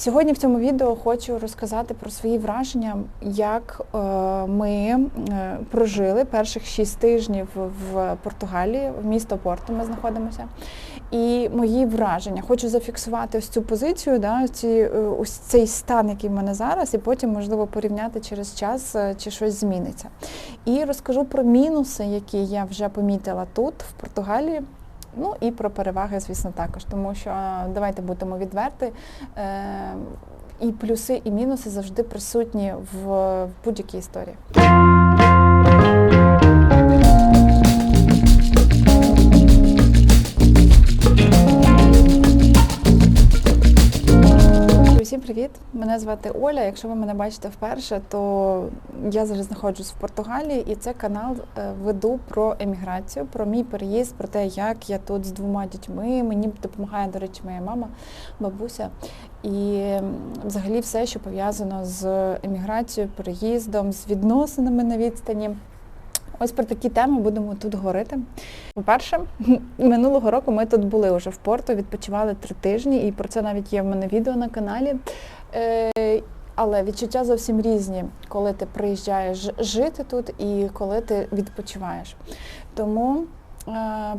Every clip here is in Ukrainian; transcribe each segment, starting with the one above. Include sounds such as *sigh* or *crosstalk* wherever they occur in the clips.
Сьогодні в цьому відео хочу розказати про свої враження, як е, ми е, прожили перших шість тижнів в Португалії, в місто Порту ми знаходимося. І мої враження. Хочу зафіксувати ось цю позицію, да, ці, е, ось цей стан, який в мене зараз, і потім, можливо, порівняти через час, чи щось зміниться. І розкажу про мінуси, які я вже помітила тут, в Португалії. Ну і про переваги, звісно, також, тому що давайте будемо відверти. Е, і плюси, і мінуси завжди присутні в, будь-якій історії. Привіт! Мене звати Оля. Якщо ви мене бачите вперше, то я зараз знаходжусь в Португалії, і це канал е, веду про еміграцію, про мій переїзд, про те, як я тут з двома дітьми. Мені допомагає, до речі, моя мама, бабуся. І взагалі все, що пов'язано з еміграцією, переїздом, з відносинами на відстані. Ось про такі теми будемо тут говорити. По-перше, *laughs* минулого року ми тут були вже в порту, відпочивали три тижні, і про це навіть є в мене відео на каналі. Е, але відчуття зовсім різні, коли ти приїжджаєш жити тут і коли ти відпочиваєш. Тому е,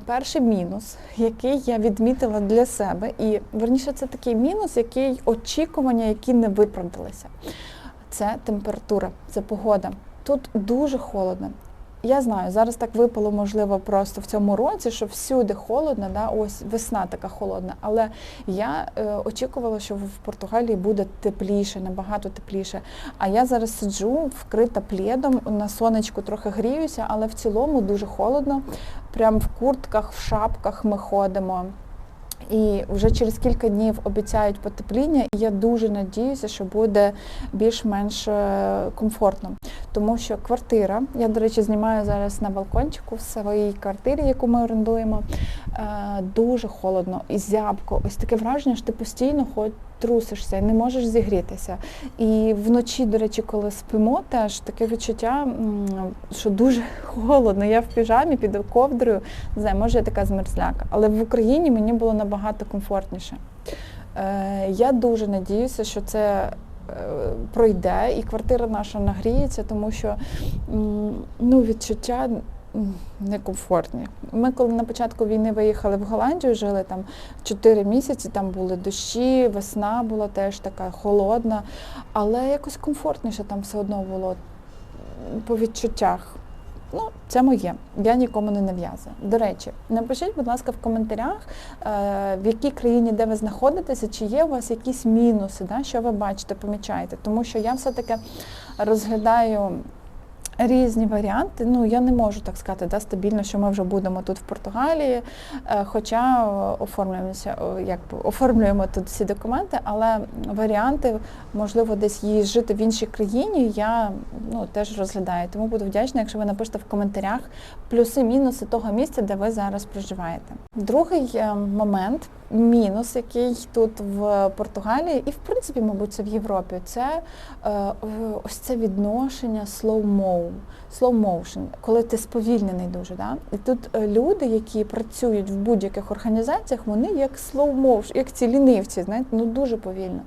перший мінус, який я відмітила для себе, і верніше це такий мінус, який очікування, які не виправдалися. Це температура, це погода. Тут дуже холодно. Я знаю, зараз так випало, можливо, просто в цьому році, що всюди холодно, да, ось весна така холодна. Але я е, очікувала, що в Португалії буде тепліше, набагато тепліше. А я зараз сиджу вкрита пледом, на сонечку трохи гріюся, але в цілому дуже холодно. Прям в куртках, в шапках ми ходимо. І вже через кілька днів обіцяють потепління, і я дуже надіюся, що буде більш-менш е, комфортно. Тому що квартира, я, до речі, знімаю зараз на балкончику в своїй квартирі, яку ми орендуємо, е, дуже холодно і зябко. Ось таке враження, що ти постійно хоч трусишся і не можеш зігрітися. І вночі, до речі, коли спимо, теж таке відчуття, що дуже холодно. Я в піжамі під ковдрою, не знаю, може я така змерзляка. Але в Україні мені було набагато комфортніше. Е, я дуже надіюся, що це. Е, пройде і квартира наша нагріється, тому що ну, відчуття некомфортні. Ми, коли на початку війни виїхали в Голландію, жили там 4 місяці, там були дощі, весна була теж така холодна, але якось комфортніше там все одно було по відчуттях. Ну, це моє. Я нікому не нав'язую. До речі, напишіть, будь ласка, в коментарях, е, в якій країні, де ви знаходитеся, чи є у вас якісь мінуси, да, що ви бачите, помічаєте. Тому що я все-таки розглядаю різні варіанти. Ну я не можу так сказати, да, стабільно, що ми вже будемо тут в Португалії, е, хоча оформлюємося, якби оформлюємо тут всі документи, але варіанти, можливо, десь її жити в іншій країні, я ну, теж розглядаю. Тому буду вдячна, якщо ви напишете в коментарях плюси-мінуси того місця, де ви зараз проживаєте. Другий е, момент мінус, який тут в Португалії, і в принципі, мабуть, це в Європі, це е, ось це відношення slow-mo, slow motion, коли ти сповільнений дуже. Да? І тут е, люди, які працюють в будь-яких організаціях, вони як slow motion, як ці лінивці, знаєте, ну дуже повільно.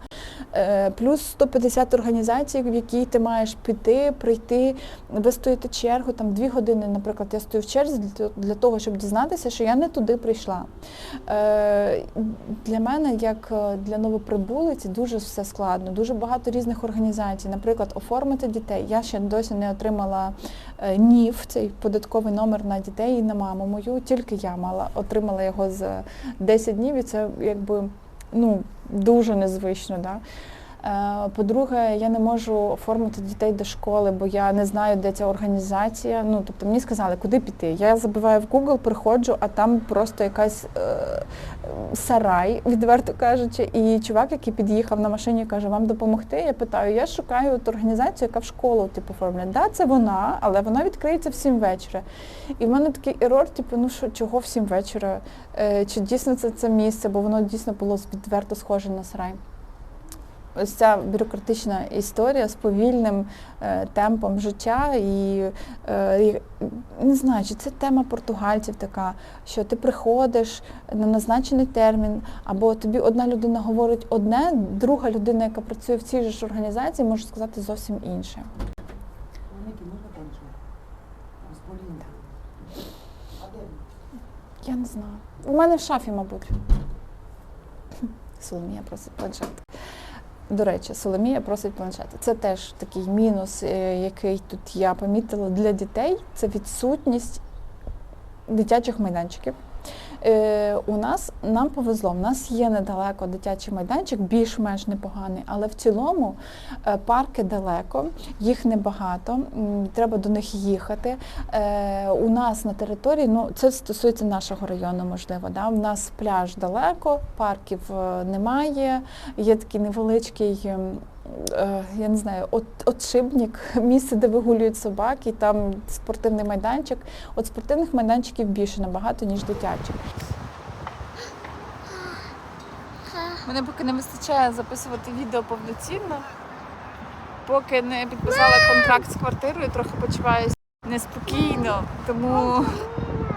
Е, плюс 150 організацій, в якій ти маєш піти, прийти, вистояти чергу, там дві години, наприклад, я стою в черзі для того, щоб дізнатися, що я не туди прийшла. Е, для мене, як для новоприбулиці, дуже все складно, дуже багато різних організацій. Наприклад, оформити дітей. Я ще досі не отримала НІФ, цей податковий номер на дітей і на маму мою, тільки я мала отримала його за 10 днів, і це якби ну, дуже незвично. Да? Е, по-друге, я не можу оформити дітей до школи, бо я не знаю, де ця організація. Ну, тобто мені сказали, куди піти. Я забиваю в Google, приходжу, а там просто якась е, сарай, *laughs* відверто кажучи. І чувак, який під'їхав на машині, каже, вам допомогти. Я питаю, я шукаю от організацію, яка в школу типу, оформляє. Да, це вона, але вона відкриється в 7 вечора. І в мене такий ерор, типу, ну що, чого в 7 вечора? Е, чи дійсно це це місце, бо воно дійсно було відверто схоже на сарай. Ось ця бюрократична історія з повільним е, темпом життя і е, не знаю, чи це тема португальців така, що ти приходиш на назначений термін, або тобі одна людина говорить одне, друга людина, яка працює в цій же ж організації, може сказати зовсім інше. Я не знаю. У мене в шафі, мабуть. Соломія просить планшет. До речі, Соломія просить планшети. Це теж такий мінус, е, який тут я помітила для дітей. Це відсутність дитячих майданчиків. Е, у нас нам повезло, в нас є недалеко дитячий майданчик, більш-менш непоганий, але в цілому е, парки далеко, їх небагато, треба до них їхати. Е, у нас на території, ну це стосується нашого району, можливо. Да? У нас пляж далеко, парків немає, є такий невеличкий. Е, Я не знаю, от, отшибник, *laughs* місце, де вигулюють собаки, там спортивний майданчик. От спортивних майданчиків більше набагато, ніж дитячих. Мене поки не вистачає записувати відео повноцінно. Поки не підписала контракт з квартирою, трохи почуваюся неспокійно, тому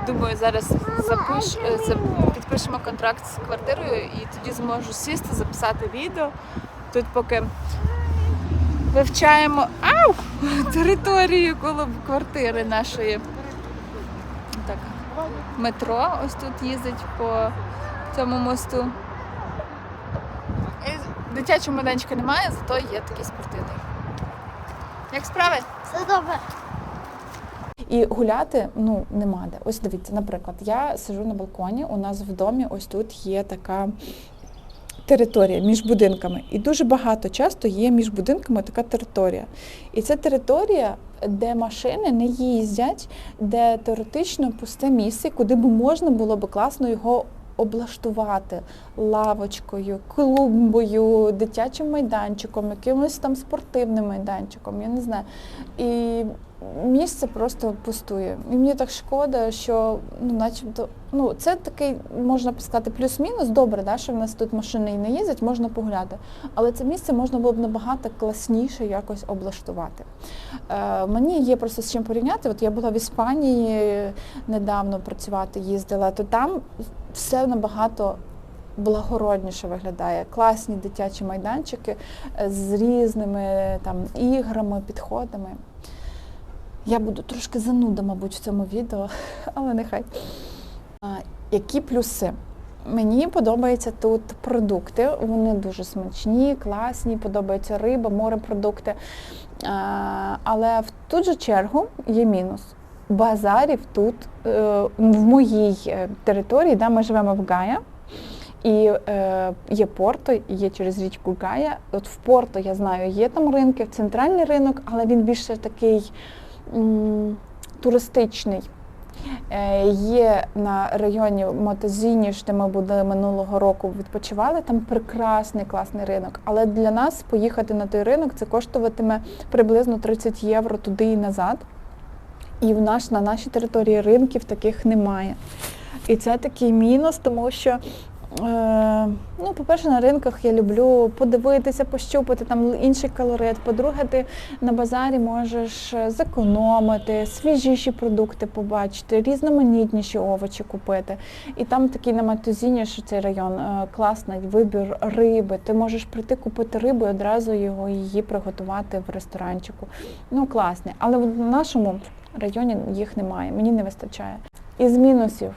думаю, зараз запиш, е, підпишемо контракт з квартирою і тоді зможу сісти, записати відео. Тут поки вивчаємо ау, територію коло квартири нашої. Так, метро ось тут їздить по цьому мосту. І Дитячого майданчика немає, зато є такий спортивний. Як справи? Все добре. І гуляти ну нема де. Ось дивіться, наприклад, я сижу на балконі. У нас в домі ось тут є така територія між будинками. І дуже багато часто є між будинками така територія. І це територія, де машини не їздять, де теоретично пусте місце, куди б можна було б класно його облаштувати лавочкою, клумбою, дитячим майданчиком, якимось там спортивним майданчиком, я не знаю. І місце просто пустує. І мені так шкода, що ну, начебто, ну це такий, можна сказати, плюс-мінус. Добре, да, що в нас тут машини і не їздять, можна погуляти. Але це місце можна було б набагато класніше якось облаштувати. Е, мені є просто з чим порівняти. От я була в Іспанії недавно працювати, їздила, то там все набагато благородніше виглядає. Класні дитячі майданчики е, з різними там іграми, підходами. Я буду трошки зануда, мабуть, в цьому відео, *laughs* але нехай. Які плюси? Мені подобаються тут продукти, вони дуже смачні, класні, подобається риба, морепродукти. Але в ту же чергу є мінус. Базарів тут е, в моїй е, території, де ми живемо в Гая, і е, є Порто, є через річку Гая. От в Порто, я знаю, є там ринки, в центральний ринок, але він більше такий туристичний. Е, Є на районі Мотозініш, де ми були минулого року, відпочивали. Там прекрасний класний ринок. Але для нас поїхати на той ринок це коштуватиме приблизно 30 євро туди і назад. І в наш, на нашій території ринків таких немає. І це такий мінус, тому що, ну, по-перше, на ринках я люблю подивитися, пощупати там інший колорит. По-друге, ти на базарі можеш е, зекономити, свіжіші продукти побачити, різноманітніші овочі купити. І там такий на Матузіні, що цей район е, класний вибір риби. Ти можеш прийти купити рибу і одразу його її приготувати в ресторанчику. Ну, класний. Але в нашому районі їх немає, мені не вистачає. Із мінусів.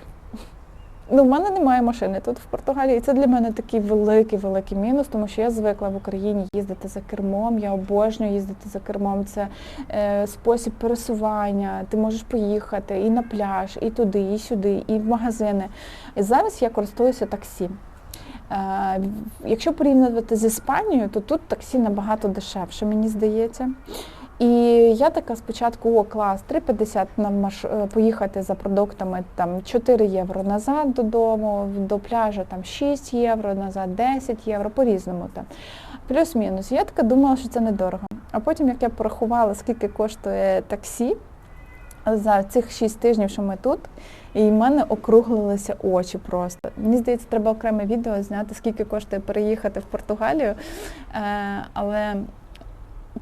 Ну, в мене немає машини тут в Португалії, і це для мене такий великий великий мінус, тому що я звикла в Україні їздити за кермом. Я обожнюю їздити за кермом. Це е, спосіб пересування. Ти можеш поїхати і на пляж, і туди, і сюди, і в магазини. І зараз я користуюся таксі. Е, якщо порівнювати з Іспанією, то тут таксі набагато дешевше, мені здається. І я така спочатку, о, клас, 3,50 на маш... е, поїхати за продуктами, там 4 євро назад додому, до пляжу там 6 євро, назад 10 євро, по-різному там. Плюс-мінус. Я така думала, що це недорого. А потім, як я порахувала, скільки коштує таксі, за цих 6 тижнів, що ми тут, і в мене округлилися очі просто. Мені здається, треба окреме відео зняти, скільки коштує переїхати в Португалію. Е, але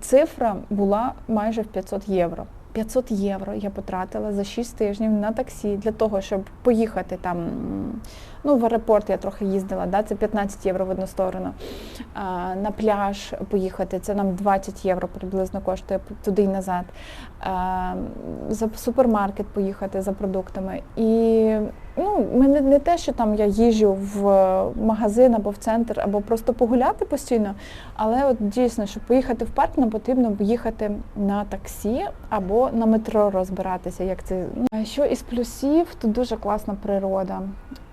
цифра була майже в 500 євро. 500 євро я потратила за 6 тижнів на таксі для того, щоб поїхати там. Ну, в аеропорт я трохи їздила, да, це 15 євро в одну сторону. А, на пляж поїхати, це нам 20 євро приблизно коштує туди і назад. А, за супермаркет поїхати за продуктами. І ну, мене не те, що там я їжджу в магазин або в центр, або просто погуляти постійно, але от дійсно, щоб поїхати в парк, нам потрібно їхати на таксі або на метро розбиратися. Як це ну, що із плюсів, тут дуже класна природа.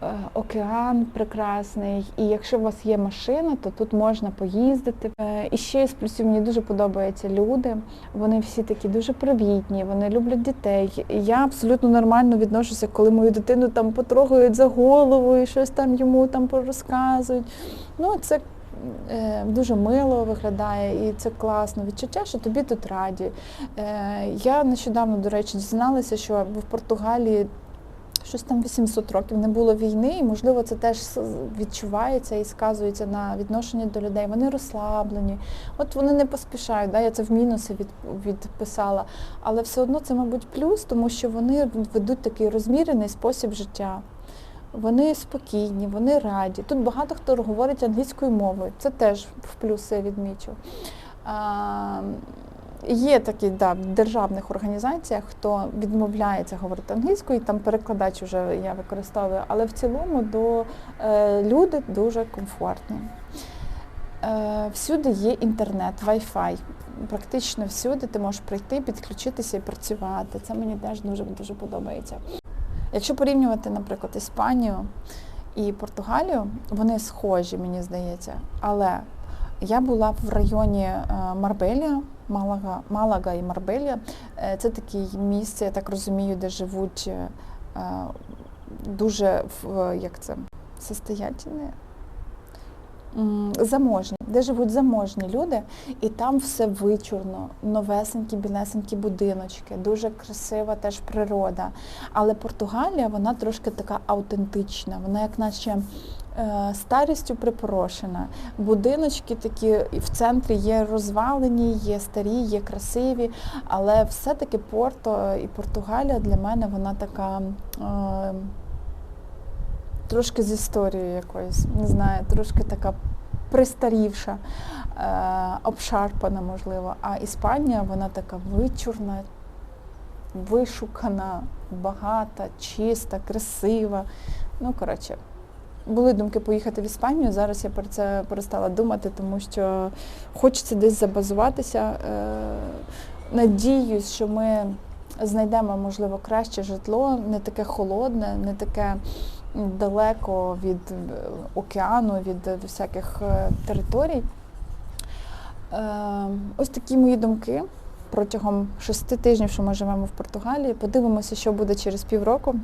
Е, Океан прекрасний, і якщо у вас є машина, то тут можна поїздити. Е, І ще із плюсів мені дуже подобаються люди. Вони всі такі дуже привітні, вони люблять дітей. Я абсолютно нормально відношуся, коли мою дитину там потрогають за голову і щось там йому там порозказують. Ну, це е, дуже мило виглядає і це класно. Відчуття, що тобі тут раді. Я нещодавно, до речі, дізналася, що в Португалії щось там 800 років не було війни, і можливо це теж відчувається і сказується на відношенні до людей. Вони розслаблені, от вони не поспішають. Да? Я це в мінуси від, відписала, але все одно це, мабуть, плюс, тому що вони ведуть такий розмірений спосіб життя. Вони спокійні, вони раді. Тут багато хто говорить англійською мовою. Це теж в плюси відмічу. Є такі да, в державних організаціях, хто відмовляється говорити англійською, і там перекладач вже я використовую, але в цілому до, е, люди дуже комфортні. Е, всюди є інтернет, Wi-Fi. Практично всюди ти можеш прийти, підключитися і працювати. Це мені теж дуже дуже подобається. Якщо порівнювати, наприклад, Іспанію і Португалію, вони схожі, мені здається. Але я була в районі е, Марбелія, Малага, Малага і Марбелія. Е, Це таке місце, я так розумію, де живуть е, е, дуже як це, состоятельні, заможні, де живуть заможні люди, і там все вичурно, новесенькі, білесенькі будиночки, дуже красива теж природа. Але Португалія, вона трошки така автентична, вона як наче е, старістю припорошена. Будиночки такі в центрі є розвалені, є старі, є красиві, але все-таки Порто і Португалія для мене вона така. Трошки з історією якоюсь, не знаю, трошки така пристарівша, е, обшарпана, можливо. А Іспанія, вона така вичурна, вишукана, багата, чиста, красива. Ну, коротше, були думки поїхати в Іспанію. Зараз я про це перестала думати, тому що хочеться десь забазуватися. Е, надіюсь, що ми знайдемо, можливо, краще житло, не таке холодне, не таке далеко від е, океану, від е, всяких е, територій. Ось такі мої думки протягом шести тижнів, що ми живемо в Португалії. Подивимося, що буде через півроку.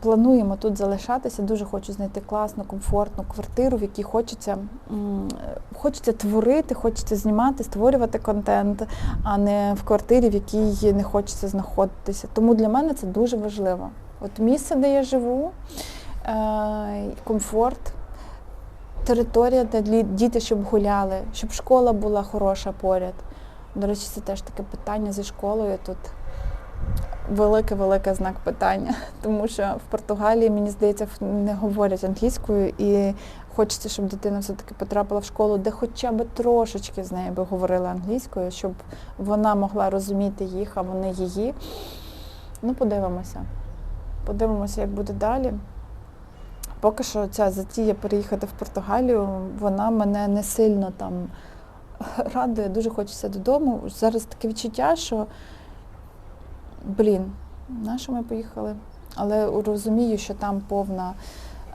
Плануємо тут залишатися. Дуже хочу знайти класну, комфортну квартиру, в якій хочеться, хочеться творити, хочеться знімати, створювати контент, а не в квартирі, в якій не хочеться знаходитися. Тому для мене це дуже важливо. От місце, де я живу, е, комфорт, територія, де діти щоб гуляли, щоб школа була хороша поряд. До речі, це теж таке питання зі школою тут. Велике-велике знак питання, *laughs* тому що в Португалії, мені здається, не говорять англійською, і хочеться, щоб дитина все-таки потрапила в школу, де хоча б трошечки з нею би говорили англійською, щоб вона могла розуміти їх, а вони її. Ну, подивимося. Подивимося, як буде далі. Поки що ця затія переїхати в Португалію, вона мене не сильно там *laughs* радує, дуже хочеться додому. Зараз таке відчуття, що блін, на що ми поїхали? Але розумію, що там повна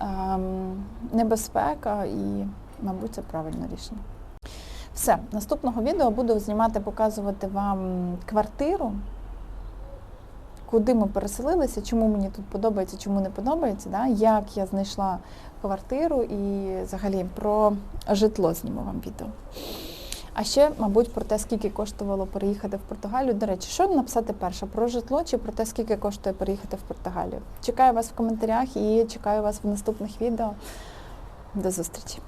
ем, небезпека і, мабуть, це правильне рішення. Все, наступного відео буду знімати, показувати вам квартиру, куди ми переселилися, чому мені тут подобається, чому не подобається, да? як я знайшла квартиру і взагалі про житло зніму вам відео. А ще, мабуть, про те, скільки коштувало переїхати в Португалію. До речі, що написати перше? Про житло чи про те, скільки коштує переїхати в Португалію? Чекаю вас в коментарях і чекаю вас в наступних відео. До зустрічі!